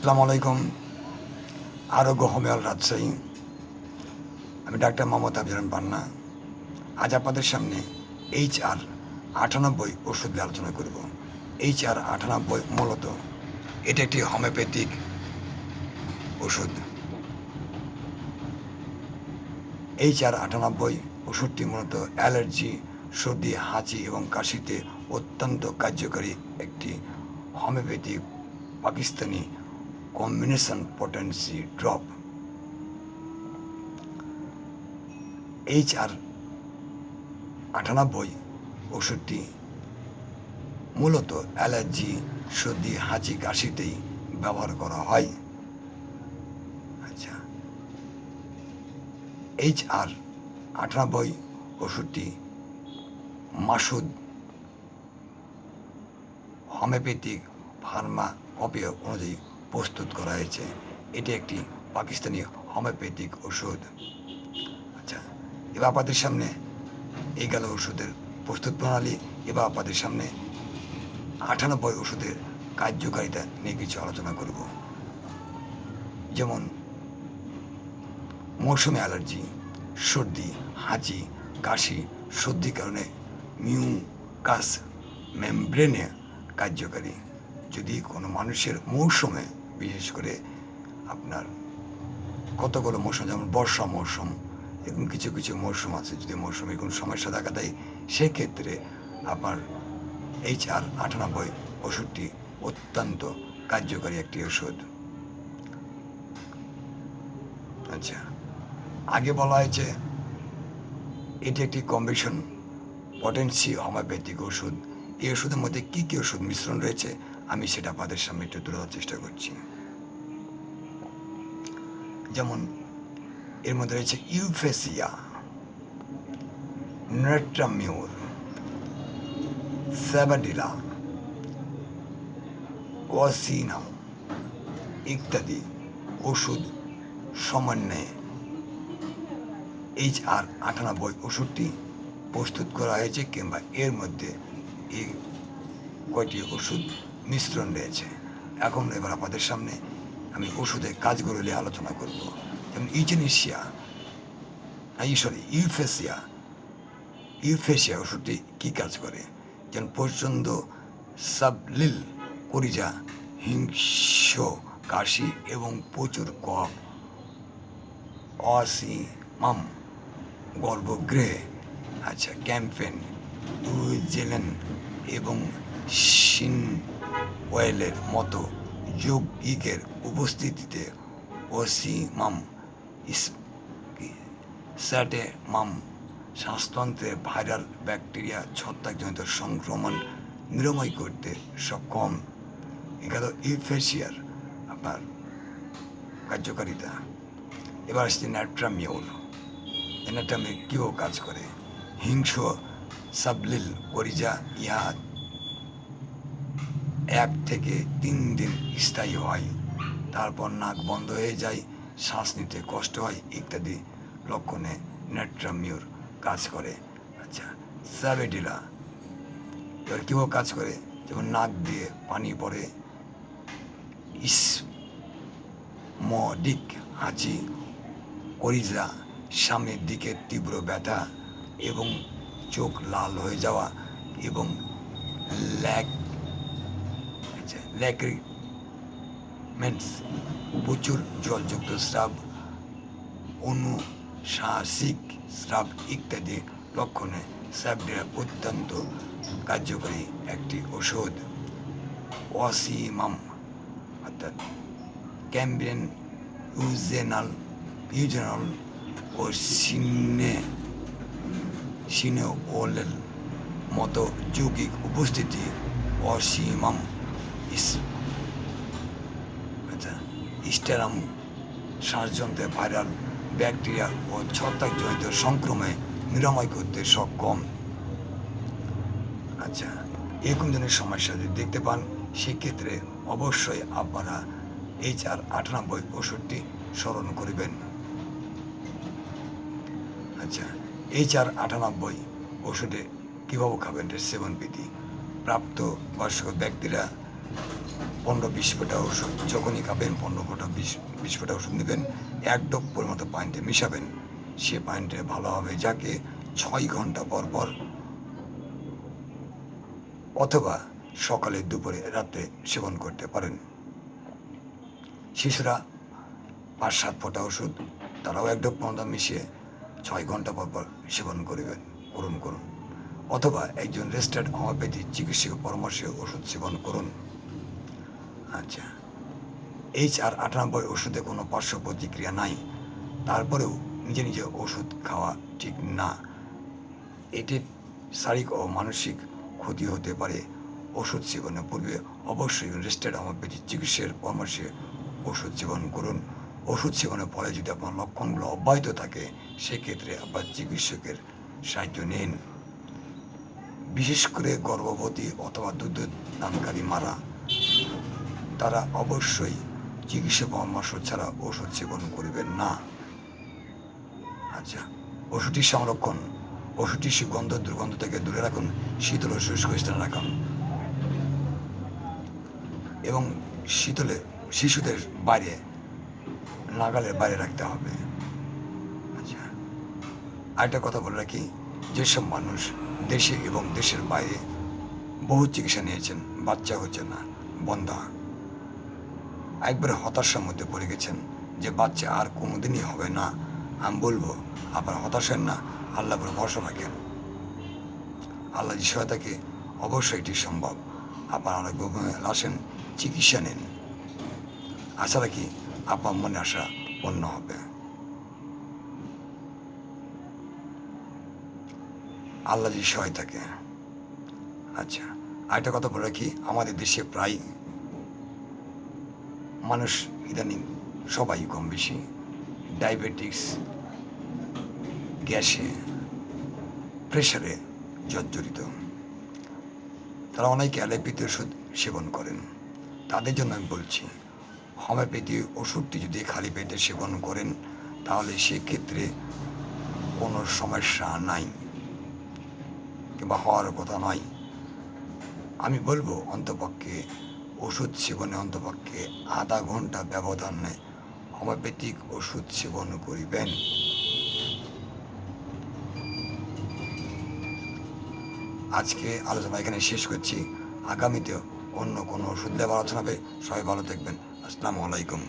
আসসালামু আলাইকুম। আরোগ্য হোমিওল রাজশাহী। আমি ডাক্তার মোহাম্মদ আফজান পান্না। আজ আপনাদের সামনে এইচ আর আটানব্বই ওষুধ নিয়ে আলোচনা করব। এইচ আর আটানব্বই মূলত এটা একটি হোমিওপ্যাথিক ওষুধ। এইচ আর আটানব্বই ওষুধটি মূলত অ্যালার্জি, সর্দি, হাঁচি এবং কাশিতে অত্যন্ত কার্যকরী একটি homeopathic Pakistani combination potency drop H R আটানব্বই ওষুধটি মূলত অ্যালার্জি, সর্দি, হাঁচি, কাশিতেই ব্যবহার করা হয়। আচ্ছা। এইচ আর আটানব্বই ওষুধটি মাসুদ হোমিওপ্যাথিক ফার্মা কপি অনুযায়ী প্রস্তুত করা হয়েছে। এটি একটি পাকিস্তানি হোমিওপ্যাথিক ওষুধ। আচ্ছা এবার আপনাদের সামনে এই গেল ওষুধের প্রস্তুত প্রণালী। এবার আপনাদের সামনে আটানব্বই ওষুধের কার্যকারিতা নিয়ে কিছু আলোচনা করব। যেমন, মৌসুমি অ্যালার্জি, সর্দি, হাঁচি, কাশি, সর্দির কারণে মিউকাস মেমব্রেনে কার্যকারী। যদি কোনো মানুষের মৌসুমে বিশেষ করে আপনার কতগুলো মৌসুম, যেমন বর্ষা মৌসুম এরকম কিছু কিছু মৌসুম আছে, যদি মৌসুমে কোনো সমস্যা দেখা দেয়, সেক্ষেত্রে আপনার এইচ আর আটানব্বই ওষুধটি অত্যন্ত কার্যকরী একটি ওষুধ। আচ্ছা আগে বলা হয়েছে এটি একটি কম্বিশন পটেন্সি হোমিওপ্যাথিক ওষুধ। এই ওষুধের মধ্যে কী কী ওষুধ মিশ্রণ রয়েছে? আমি সেটা আপনাদের সামনে একটু তুলে ধরার চেষ্টা করছি। যেমন, এর মধ্যে রয়েছে ইউফেসিয়া, নেট্রামিউর, স্যাবাডিলা ওয়াসিনাম ইত্যাদি ওষুধ সমন্বয়ে এইচ আর আটানব্বই ওষুধটি প্রস্তুত করা হয়েছে কিংবা এর মধ্যে এই কয়টি ওষুধ মিশ্রণ রয়েছে। এখন এবার আপনাদের সামনে আমি ওষুধের কাজগুলো নিয়ে আলোচনা করব। যেমন ইউজেনেশিয়া সরি ইউফেসিয়া ইউফেসিয়া ওষুধটি কী কাজ করে? যেমন প্রচণ্ড সাবলিল করিজা হিংস কাশি এবং প্রচুর কফ। অসিমাম গর্ভগৃহে আচ্ছা ক্যাম্পেন উইজেলেন এবং সিন ওয়েলের মতো যৌগিকের উপস্থিতিতে ওসিমাম স্যাটেমাম শ্বাসতন্ত্রে ভাইরাল ব্যাকটেরিয়া ছত্রাকজনিত সংক্রমণ নিরাময় করতে সক্ষম। এগুলো ইউফেসিয়ার আপনার কার্যকারিতা। এবার আসছে ন্যাট্রামিউল। ন্যাট্রামিউল কেউ কাজ করে। হিংস সাবলিল করিজা ইহা এক থেকে তিন দিন স্থায়ী হয়। তারপর নাক বন্ধ হয়ে যায়, শ্বাস নিতে কষ্ট হয় ইত্যাদি লক্ষণে ন্যাট্রামিউর কাজ করে। আচ্ছা স্যাবেডিলা, এবার কেউ কাজ করে? যেমন নাক দিয়ে পানি পড়ে ইসমডিক হাঁচি, করিজা, সামনের দিকে তীব্র ব্যথা এবং চোখ লাল হয়ে যাওয়া এবং ল্যাক ল্যাক্রিমেন্টস প্রচুর জলযুক্ত স্রাব অনুশ্বাসিক স্রাব ইত্যাদি লক্ষণে স্রাবডিরা অত্যন্ত কার্যকরী একটি ওষুধ অসিমাম অর্থাৎ ক্যাম্বিয়ান ইউজেনাল ইউজেনাল ও সিনে সিনেওলের মতো যৌগিক উপস্থিতি অসীমাম আচ্ছা স্টেরাম শ্বাসযন্ত্রে ভাইরাল ব্যাকটেরিয়া ও ছত্রাক ছত্রাকজনিত সংক্রমে নিরাময় করতে সক্ষম। আচ্ছা এরকম ধরনের সমস্যা যদি দেখতে পান, সেক্ষেত্রে অবশ্যই আপনারা এইচ আর আটানব্বই ওষুধটি স্মরণ করিবেন। আচ্ছা এইচ আর আটানব্বই ওষুধে কীভাবে খাবেন সেবন বিধি প্রাপ্ত বয়স্ক ব্যক্তিরা পনেরো বিশ ফোঁটা ওষুধ, যখনই খাবেন পনেরো ফোঁটা, বিশ বিশ ফোঁটা ওষুধ নেবেন। এক ডোপ পরিমতো পানিতে মিশাবেন। সে পানিটা ভালো হবে যাকে ছয় ঘণ্টা পর পর অথবা সকালে, দুপুরে রাতে সেবন করতে পারেন। শিশুরা পাঁচ সাত ফোঁটা ওষুধ, তারাও এক ডোপ পর্যন্ত মিশিয়ে ছয় ঘণ্টা পর পর সেবন করিবেন করুন করুন। অথবা একজন রেজিস্টার্ড হোমিওপ্যাথি চিকিৎসকের পরামর্শে ওষুধ সেবন করুন। আচ্ছা এইচ আর আটানব্বই ওষুধে কোনো পার্শ্ব প্রতিক্রিয়া নাই, তারপরেও নিজে নিজে ওষুধ খাওয়া ঠিক না। এটি শারীরিক ও মানসিক ক্ষতি হতে পারে। ওষুধ সেবনের পূর্বে অবশ্যই রেজিস্টার্ড হোমিওপ্যাথি চিকিৎসকের পরামর্শে ওষুধ সেবন করুন। ওষুধ সেবনের ফলে যদি আপনার লক্ষণগুলো অব্যাহত থাকে, সেক্ষেত্রে আপনার চিকিৎসকের সাহায্য নিন। বিশেষ করে গর্ভবতী অথবা দুধ দানকারী মারা। তারা অবশ্যই চিকিৎসা পরামর্শ ছাড়া ওষুধ সেবন করিবেন না। আচ্ছা ওষুধটির সংরক্ষণ ওষুধটি সুগন্ধ দুর্গন্ধ থেকে দূরে রাখুন, শীতল শুষ্ক স্থানে রাখুন। এবং শীতলে শিশুদের বাইরে, নাগালের বাইরে রাখতে হবে। আচ্ছা আরেকটা কথা বলে রাখি, যেসব মানুষ দেশে এবং দেশের বাইরে বহু চিকিৎসা নিয়েছেন, বাচ্চা হচ্ছে না, বন্ধা। একবারে হতাশার মধ্যে পড়ে গেছেন যে বাচ্চা আর কোনোদিনই হবে না। আমি বলব, আপনার হতাশ হেন না আল্লাহ উপর ভরসা রাখেন। আল্লাহ সহায়তাকে অবশ্যই এটি সম্ভব। আপনার অনেক আসেন চিকিৎসা নিন। আশা রাখি আপনার মনে আশা পূর্ণ হবে। আল্লাহ যে সহায় থাকে আচ্ছা আরেকটা কথা বলে রাখি, আমাদের দেশে প্রায় মানুষ ইদানিং সবাই কম বেশি ডায়াবেটিক্স গ্যাসে, প্রেশারে জর্জরিত। তারা অনেকে অ্যালোপ্যাথি ওষুধ সেবন করেন। তাদের জন্য আমি বলছি, হোমিওপ্যাথি ওষুধটি যদি খালি পেটে সেবন করেন, তাহলে সেক্ষেত্রে কোনো সমস্যা নাই। কিংবা হওয়ার কথা নয়। আমি বলব, অন্তপক্ষে ওষুধ সেবনে অন্তপক্ষে আধা ঘণ্টা ব্যবধানে হোমিওপ্যাথিক ওষুধ সেবন করিবেন। আজকে আলোচনা এখানে শেষ করছি। আগামীতে অন্য কোনো ওষুধ দেওয়ার আলোচনা হবে। সবাই ভালো থাকবেন। আসসালামু আলাইকুম।